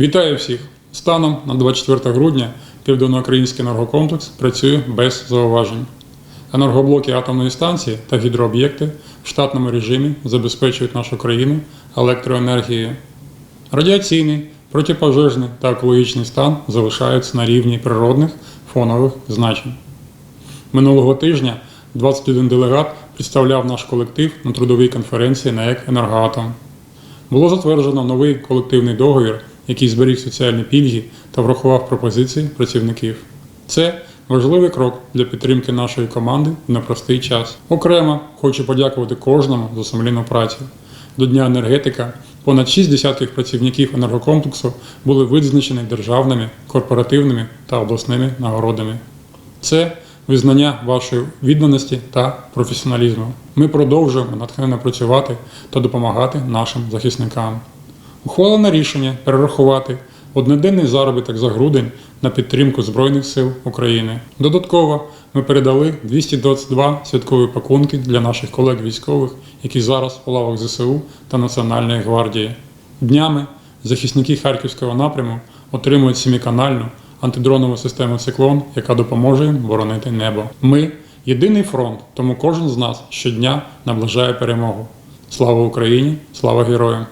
Вітаю всіх! Станом на 24 грудня Південноукраїнський енергокомплекс працює без зауважень. Енергоблоки атомної станції та гідрооб'єкти в штатному режимі забезпечують нашу країну електроенергією. Радіаційний, протипожежний та екологічний стан залишаються на рівні природних фонових значень. Минулого тижня 21 делегат представляв наш колектив на трудовій конференції на ЕК «Енергоатом». Було затверджено новий колективний договір, який зберіг соціальні пільги та врахував пропозиції працівників. Це важливий крок для підтримки нашої команди в непростий час. Окремо хочу подякувати кожному за сумлінну працю. До Дня енергетика понад 6 десятків працівників енергокомплексу були визначені державними, корпоративними та обласними нагородами. Це визнання вашої відданості та професіоналізму. Ми продовжуємо натхненно працювати та допомагати нашим захисникам. Ухвалено рішення перерахувати одноденний заробіток за грудень на підтримку Збройних сил України. Додатково ми передали 222 святкові пакунки для наших колег військових, які зараз у лавах ЗСУ та Національної гвардії. Днями захисники Харківського напряму отримують семиканальну антидронову систему циклон, яка допоможе їм боронити небо. Ми єдиний фронт, тому кожен з нас щодня наближає перемогу. Слава Україні! Слава героям!